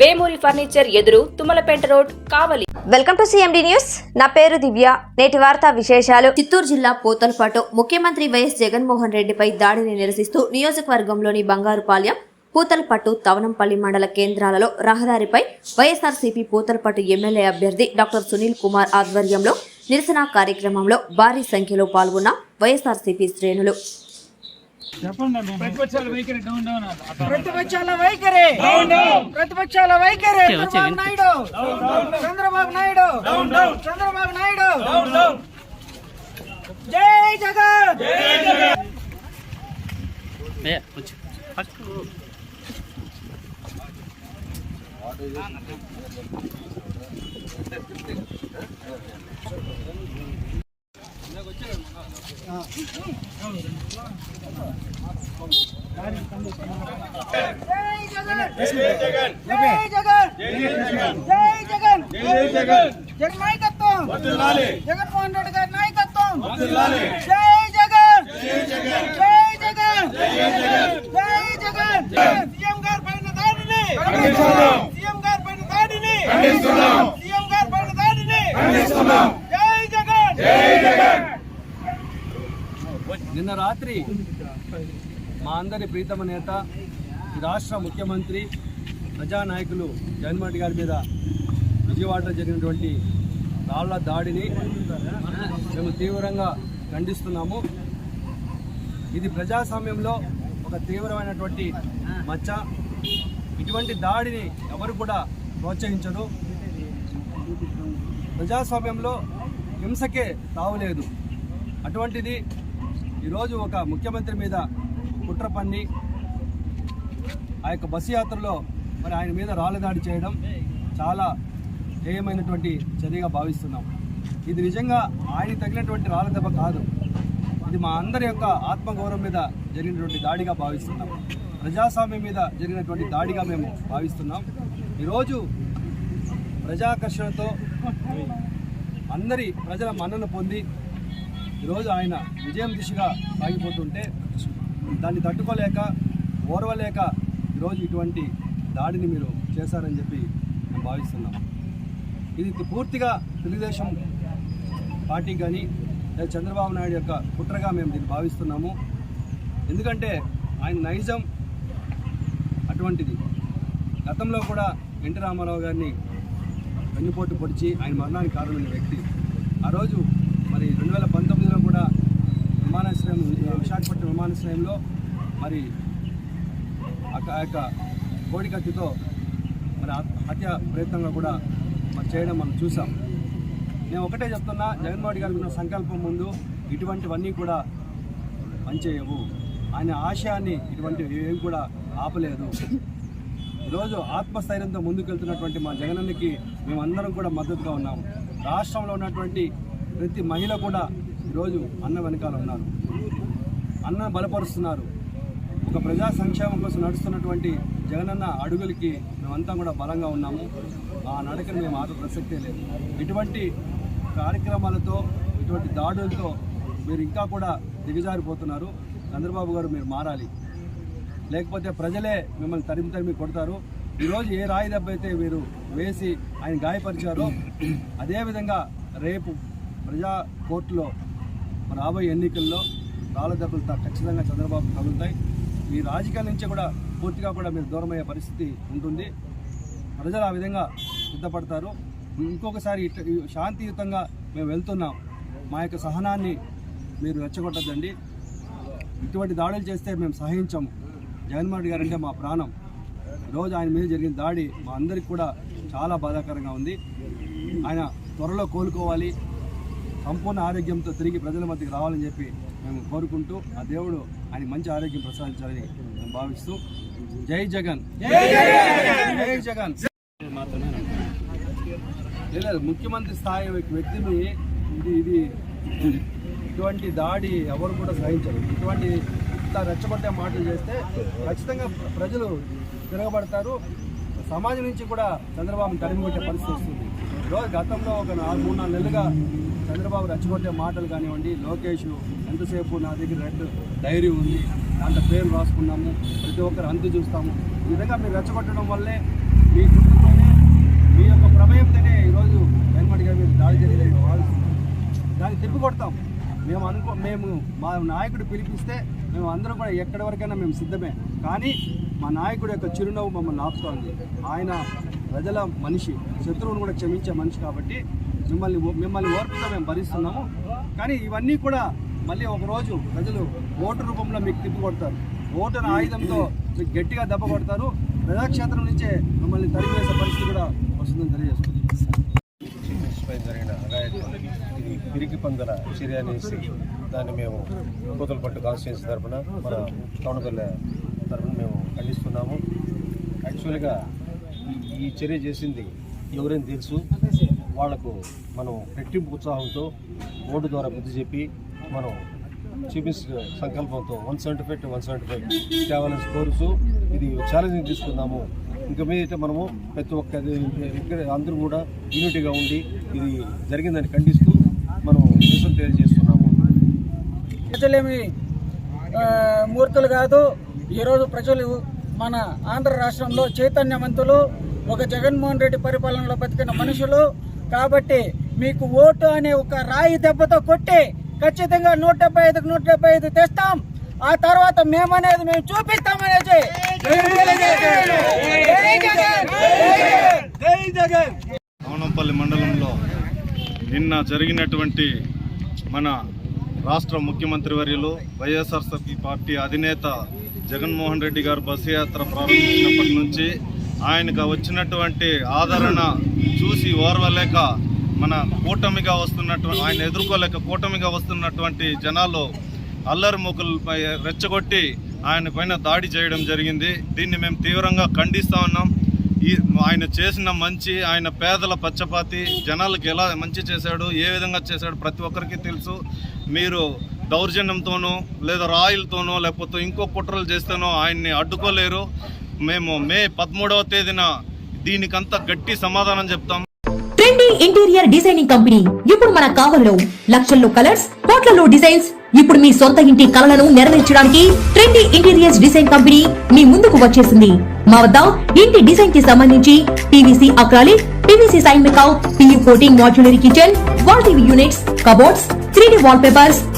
Vemuri furniture ఎదురు Tummalapeta road Kavali. Welcome to CMD news. నా పేరు దివ్య. నేటి వార్తా విశేషాలు. చిత్తూరు జిల్లా పోతలపాటు ముఖ్యమంత్రి వైఎస్ జగన్మోహన్ రెడ్డిపై దాడిని నిరసిస్తూ నియోజకవర్గంలోని బంగారుపాలెం పూతలపట్టు తవనంపల్లి మండల కేంద్రాలలో రహదారిపై వైఎస్ఆర్సీపీ పూతలపట్టు ఎమ్మెల్యే అభ్యర్థి డాక్టర్ సునీల్ కుమార్ ఆధ్వర్యంలో నిరసన కార్యక్రమంలో భారీ సంఖ్యలో పాల్గొన్న వైఎస్ఆర్సీపీ శ్రేణులు. ప్రతిపక్షాల వైఖరి డౌన్ డౌన్. ప్రతిపక్షాల వైఖరి. ప్రతిపక్షాల వైఖరి. చంద్రబాబు నాయుడు. చంద్రబాబు నాయుడు. చంద్రబాబు నాయుడు. జై జగన్. జై జగన్మోహన్ రెడ్డి గారి నాయకత్వం జై జగన్ జై జగన్ జై జగన్ సీఎం గారి పైన దాడిని సీఎం గారి పైన దాడిని సీఎం గారి పైన దాడిని జై జగన్ నిన్న మా అందరి ప్రీతమ నేత రాష్ట్ర ముఖ్యమంత్రి ప్రజానాయకులు జగన్మోహన్ రెడ్డి గారి మీద విజయవాడలో జరిగినటువంటి రాళ్ళ దాడిని మేము తీవ్రంగా ఖండిస్తున్నాము. ఇది ప్రజాస్వామ్యంలో ఒక తీవ్రమైనటువంటి మచ్చ. ఇటువంటి దాడిని ఎవరు కూడా ప్రోత్సహించరు. ప్రజాస్వామ్యంలో హింసకే తావులేదు. అటువంటిది ఈరోజు ఒక ముఖ్యమంత్రి మీద కుట్ర పన్ని ఆ యొక్క బస్సు యాత్రలో మరి ఆయన మీద రాళ్ళ దాడి చేయడం చాలా హేయమైనటువంటి చర్యగా భావిస్తున్నాం. ఇది నిజంగా ఆయన తగినటువంటి రాళ్ళ దెబ్బ కాదు. ఇది మా అందరి యొక్క ఆత్మగౌరవం మీద జరిగినటువంటి దాడిగా భావిస్తున్నాం. ప్రజాస్వామ్యం మీద జరిగినటువంటి దాడిగా మేము భావిస్తున్నాం. ఈరోజు ప్రజాకర్షణతో అందరి ప్రజల మన్నన పొంది ఈరోజు ఆయన విజయం దిశగా సాగిపోతుంటే దాన్ని తట్టుకోలేక ఓర్వలేక ఈరోజు ఇటువంటి దాడిని మీరు చేశారని చెప్పి మేము భావిస్తున్నాం ఇది పూర్తిగా తెలుగుదేశం పార్టీ కానీ లేదా చంద్రబాబు నాయుడు యొక్క కుట్రగా మేము దీన్ని భావిస్తున్నాము. ఎందుకంటే ఆయన నైజం అటువంటిది. గతంలో కూడా ఎన్టీ రామారావు గారిని వెన్నుపోటు పొడిచి ఆయన మరణానికి కారణమైన వ్యక్తి. ఆ రోజు మరి రెండు వేల పంతొమ్మిది విమానాశ్రయం విశాఖపట్నం విమానాశ్రయంలో మరి ఆ యొక్క కోడికత్తితో మరి హత్య ప్రయత్నంగా కూడా మరి చేయడం మనం చూసాం. నేను ఒకటే చెప్తున్నా జగన్మోహన్ గారికి ఉన్న సంకల్పం ముందు ఇటువంటివన్నీ కూడా పనిచేయవు. ఆయన ఆశయాన్ని ఇటువంటివి ఏవి కూడా ఆపలేదు. ఈరోజు ఆత్మస్థైర్యంతో ముందుకెళ్తున్నటువంటి మా జగనన్నకి మేమందరం కూడా మద్దతుగా ఉన్నాము రాష్ట్రంలో ఉన్నటువంటి ప్రతి మహిళ కూడా ఈరోజు అన్న వెనకాల ఉన్నారు. అన్న బలపరుస్తున్నారు. ఒక ప్రజా సంక్షేమం కోసం నడుస్తున్నటువంటి జగనన్న అడుగులకి మేమంతా కూడా బలంగా ఉన్నాము. ఆ నడకను మేము ఆపే ప్రసక్తే లేదు. ఇటువంటి కార్యక్రమాలతో ఇటువంటి దాడులతో మీరు ఇంకా కూడా దిగజారిపోతున్నారు. చంద్రబాబు గారు మీరు మారాలి. లేకపోతే ప్రజలే మిమ్మల్ని తరిమి తరిమి కొడతారు. ఈరోజు ఏ రాయి దెబ్బ అయితే మీరు వేసి ఆయన గాయపరిచారో అదేవిధంగా రేపు ప్రజా కోర్టులో రాబోయే ఎన్నికల్లో రాళ్ళ దెబ్బలు ఖచ్చితంగా చంద్రబాబు తగులుతాయి. ఈ రాజకీయాల నుంచి కూడా పూర్తిగా కూడా మీరు దూరమయ్యే పరిస్థితి ఉంటుంది. ప్రజలు ఆ విధంగా సిద్ధపడతారు. ఇంకొకసారి శాంతియుతంగా మేము వెళ్తున్నాం. మా యొక్క సహనాన్ని మీరు రెచ్చగొట్టద్దండి. ఇటువంటి దాడులు చేస్తే మేము సహించము. జగన్మోహన్ గారు అంటే మా ప్రాణం. ఈరోజు ఆయన మీద జరిగిన దాడి మా అందరికి కూడా చాలా బాధాకరంగా ఉంది. ఆయన త్వరలో కోలుకోవాలి. సంపూర్ణ ఆరోగ్యంతో తిరిగి ప్రజల మధ్యకి రావాలని చెప్పి మేము కోరుకుంటూ ఆ దేవుడు ఆయన మంచి ఆరోగ్యం ప్రసాదించాలని మేము భావిస్తూ జై జగన్. జై జగన్! లేదు ముఖ్యమంత్రి స్థాయి వ్యక్తిని ఇది ఇది ఇటువంటి దాడి ఎవరు కూడా సహించరు. ఇటువంటి రెచ్చగొట్టే మాటలు చేస్తే ఖచ్చితంగా ప్ర- ప్రజలు తిరగబడతారు. సమాజం నుంచి కూడా చంద్రబాబుని తరిమికొట్టే పరిస్థితి వస్తుంది. రోజు గతంలో ఒక నాలుగు మూడు నాలుగు నెలలుగా చంద్రబాబు రెచ్చగొట్టే మాటలు కానివ్వండి లోకేష్ ఎంతసేపు నా దగ్గర రెడ్ డైరీ ఉంది దాంట్లో పేరు రాసుకున్నాము ప్రతి ఒక్కరు అంతు చూస్తాము. ఈ విధంగా మీరు రెచ్చగొట్టడం వల్లే మీ గుర్తుతోనే మీ యొక్క ప్రమేయంతోనే ఈరోజు వెంకటగా మీరు దాడి జరిగిందని వాళ్ళు దాన్ని తిప్పి కొడతాం. మేము అనుకో మేము మా నాయకుడు పిలిపిస్తే మేము అందరం కూడా ఎక్కడి వరకైనా మేము సిద్ధమే. కానీ మా నాయకుడు యొక్క చిరునవ్వు మమ్మల్ని ఆపుతోంది. ఆయన ప్రజల మనిషి శత్రువును కూడా క్షమించే మనిషి కాబట్టి మిమ్మల్ని మిమ్మల్ని ఓర్పుగా మేము భరిస్తున్నాము. కానీ ఇవన్నీ కూడా మళ్ళీ ఒకరోజు ప్రజలు ఓటు రూపంలో మీకు తిప్పి కొడతారు. ఓటును ఆయుధంతో మీకు గట్టిగా దెబ్బ కొడతారు. ప్రజాక్షేత్రం నుంచే మిమ్మల్ని తరిమివేసే పరిస్థితి కూడా వస్తుందని తెలియజేస్తుంది జరిగిన ఇది పిరికి పందల చర్య అనేసి దాన్ని మేము కూతలపట్టు కాన్స్టిట్యున్సీ తరఫున మన టౌన్పల్లె తరఫున మేము ఖండిస్తున్నాము. యాక్చువల్గా ఈ- చర్య చేసింది ఎవరైనా తెలుసు. వాళ్ళకు మనం రెట్టింపు ఉత్సాహంతో ఓటు ద్వారా బుద్ధి చెప్పి మనం చూపించిన సంకల్పంతో one seventy five to one seventy five తేవాలని కోరుతూ ఇది ఛాలెంజింగ్ తీసుకుందాము. ఇంకా మీదైతే మనము ప్రతి ఒక్క ఇక్కడ అందరూ కూడా యూనిటీగా ఉండి ఇది జరిగిందని ఖండిస్తూ మనం నిరసన తెలియజేస్తున్నాము. ప్రజలేమి మూర్తులు కాదు ఈరోజు ప్రజలు మన ఆంధ్ర రాష్ట్రంలో చైతన్యవంతులు ఒక జగన్మోహన్ రెడ్డి పరిపాలనలో బతికిన మనుషులు. కాబట్టి మీకు ఓటు అనే ఒక రాయి దెబ్బతో కొట్టి ఖచ్చితంగా నూట డెబ్బై ఐదుకు నూట డెబ్బై ఐదు తెస్తాం. ఆ తర్వాత మేమనేది మేము చూపిస్తామనేది జై మండలంలో నిన్న జరిగినటువంటి మన రాష్ట్ర ముఖ్యమంత్రి వర్యులు వైఎస్ఆర్సీపీ పార్టీ అధినేత జగన్మోహన్ రెడ్డి గారు బస్సు యాత్ర ప్రారంభించినప్పటి నుంచి ఆయనకు వచ్చినటువంటి ఆదరణ చూసి ఓర్వలేక మన కూటమిగా వస్తున్నటువంటి ఆయన ఎదుర్కోలేక కూటమిగా వస్తున్నటువంటి జనాలు అల్లరి మూకులపై రెచ్చగొట్టి ఆయన పైన దాడి చేయడం జరిగింది. దీన్ని మేము తీవ్రంగా ఖండిస్తూ ఉన్నాం. ఈ ఆయన చేసిన మంచి ఆయన పేదల పచ్చపాతి జనాలకు ఎలా మంచి చేశాడు ఏ విధంగా చేశాడు ప్రతి ఒక్కరికి తెలుసు. మీరు దౌర్జన్యంతోనో లేదా రాయిలతోనో లేకపోతే ఇంకో కుట్రలు చేస్తేనో ఆయన్ని అడ్డుకోలేరు. మేము మే పదమూడవ తేదీన దీనికంతా గట్టి సమాధానం చెప్తాం. ట్రెండీ ఇంటీరియర్ డిజైనింగ్ కంపెనీ ఇప్పుడు మన కావల్లో లక్షల్లో కలర్స్ కోట్లలో డిజైన్స్. ఇప్పుడు మీ సొంత ఇంటి కలలను నెరవేర్చడానికి ట్రెండీ ఇంటీరియర్స్ డిజైన్ కంపెనీ మీ ముందుకు వచ్చేసింది. మా వద్ద ఇంటి డిజైన్కి సంబంధించి PVC acrylic PVC sign మేకౌట్ PU coating modular kitchen wall TV units cupboards three D wall papers